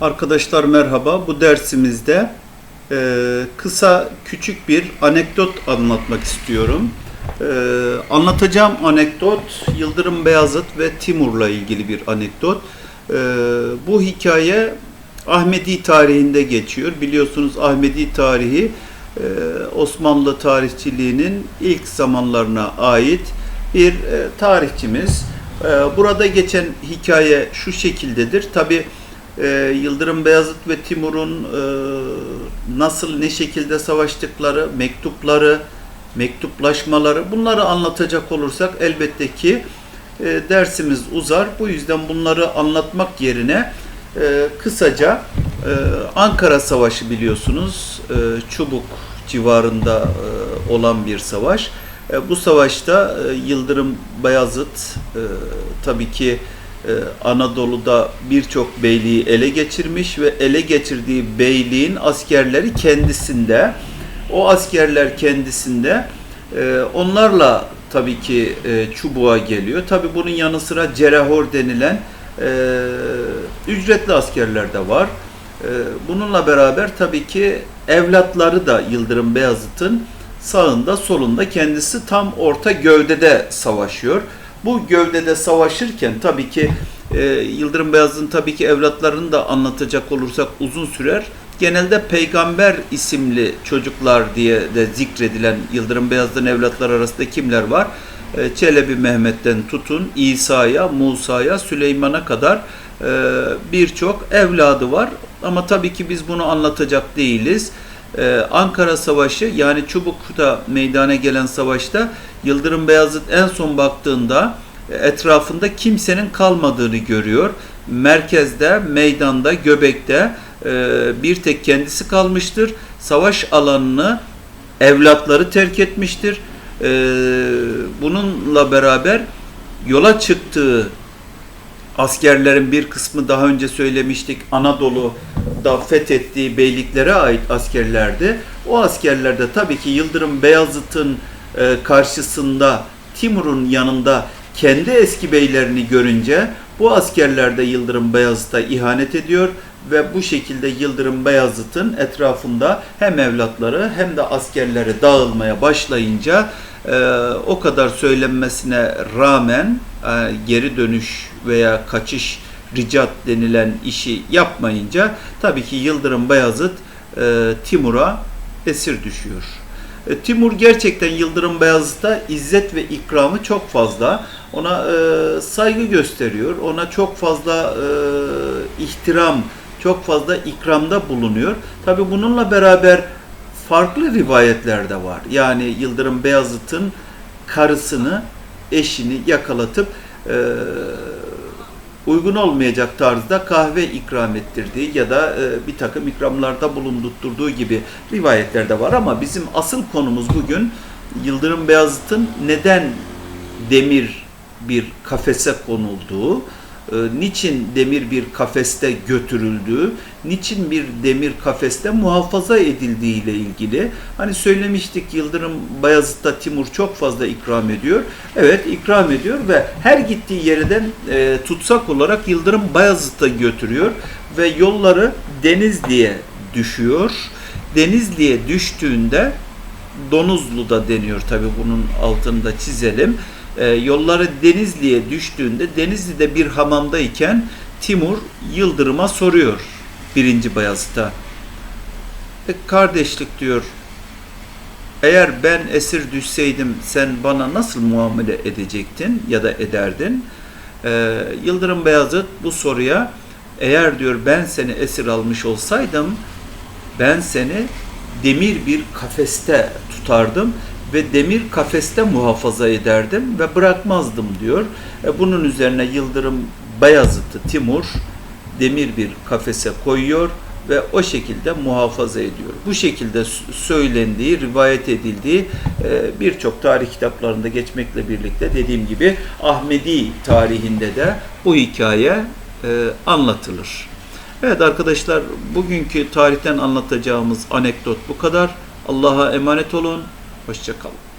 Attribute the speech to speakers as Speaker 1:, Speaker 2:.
Speaker 1: Arkadaşlar merhaba. Bu dersimizde e, kısa küçük bir anekdot anlatmak istiyorum. E, anlatacağım anekdot Yıldırım Beyazıt ve Timur'la ilgili bir anekdot. E, bu hikaye Ahmedi tarihinde geçiyor. Biliyorsunuz Ahmedi tarihi e, Osmanlı tarihçiliğinin ilk zamanlarına ait bir e, tarihçimiz. E, burada geçen hikaye şu şekildedir. Tabi Yıldırım Beyazıt ve Timur'un e, nasıl ne şekilde savaştıkları, mektupları, mektuplaşmaları bunları anlatacak olursak elbette ki e, dersimiz uzar. Bu yüzden bunları anlatmak yerine e, kısaca e, Ankara Savaşı biliyorsunuz e, Çubuk civarında e, olan bir savaş. E, bu savaşta e, Yıldırım Bayazıt e, tabii ki e, Anadolu'da birçok beyliği ele geçirmiş ve ele geçirdiği beyliğin askerleri kendisinde. O askerler kendisinde e, onlarla tabii ki e, çubuğa geliyor. Tabii bunun yanı sıra cerehor denilen e, ücretli askerler de var. E, bununla beraber tabii ki evlatları da Yıldırım Beyazıt'ın sağında solunda kendisi tam orta gövdede savaşıyor. Bu gövdede savaşırken tabii ki e, Yıldırım Beyazıt'ın tabii ki evlatlarını da anlatacak olursak uzun sürer. Genelde peygamber isimli çocuklar diye de zikredilen Yıldırım Beyazıt'ın evlatları arasında kimler var? E, Çelebi Mehmet'ten tutun İsa'ya, Musa'ya, Süleyman'a kadar e, birçok evladı var. Ama tabii ki biz bunu anlatacak değiliz. Ee, Ankara Savaşı yani Çubuk'ta meydana gelen savaşta Yıldırım Beyazıt en son baktığında e, etrafında kimsenin kalmadığını görüyor. Merkezde, meydanda, göbekte e, bir tek kendisi kalmıştır. Savaş alanını evlatları terk etmiştir. E, bununla beraber yola çıktığı askerlerin bir kısmı daha önce söylemiştik Anadolu'da fethettiği beyliklere ait askerlerdi. O askerlerde tabii ki Yıldırım Beyazıt'ın e, karşısında Timur'un yanında kendi eski beylerini görünce bu askerler de Yıldırım Beyazıt'a ihanet ediyor ve bu şekilde Yıldırım Beyazıt'ın etrafında hem evlatları hem de askerleri dağılmaya başlayınca e, o kadar söylenmesine rağmen e, geri dönüş veya kaçış ricat denilen işi yapmayınca tabii ki Yıldırım Beyazıt e, Timur'a esir düşüyor. E, Timur gerçekten Yıldırım Beyazıt'a izzet ve ikramı çok fazla. Ona e, saygı gösteriyor. Ona çok fazla e, ihtiram, çok fazla ikramda bulunuyor. Tabi bununla beraber farklı rivayetler de var. Yani Yıldırım Beyazıt'ın karısını, eşini yakalatıp e, uygun olmayacak tarzda kahve ikram ettirdiği ya da e, bir takım ikramlarda bulundurduğu gibi rivayetler de var. Ama bizim asıl konumuz bugün Yıldırım Beyazıt'ın neden demir bir kafese konulduğu, niçin demir bir kafeste götürüldüğü, niçin bir demir kafeste muhafaza edildiği ile ilgili. Hani söylemiştik Yıldırım Bayazıt'ta Timur çok fazla ikram ediyor. Evet ikram ediyor ve her gittiği yerden e, tutsak olarak Yıldırım Bayazıt'a götürüyor ve yolları Denizli'ye düşüyor. Denizli'ye düştüğünde Donuzlu'da deniyor tabi bunun altında çizelim e, yolları Denizli'ye düştüğünde Denizli'de bir hamamdayken Timur Yıldırım'a soruyor birinci Bayazıt'a. E, kardeşlik diyor eğer ben esir düşseydim sen bana nasıl muamele edecektin ya da ederdin? Ee, Yıldırım Beyazıt bu soruya eğer diyor ben seni esir almış olsaydım ben seni demir bir kafeste tutardım ve demir kafeste muhafaza ederdim ve bırakmazdım diyor. E, bunun üzerine Yıldırım Bayazıt'ı Timur demir bir kafese koyuyor ve o şekilde muhafaza ediyor. Bu şekilde söylendiği, rivayet edildiği e, birçok tarih kitaplarında geçmekle birlikte dediğim gibi Ahmedi tarihinde de bu hikaye e, anlatılır. Evet arkadaşlar bugünkü tarihten anlatacağımız anekdot bu kadar. Allah'a emanet olun. Hoşçakalın.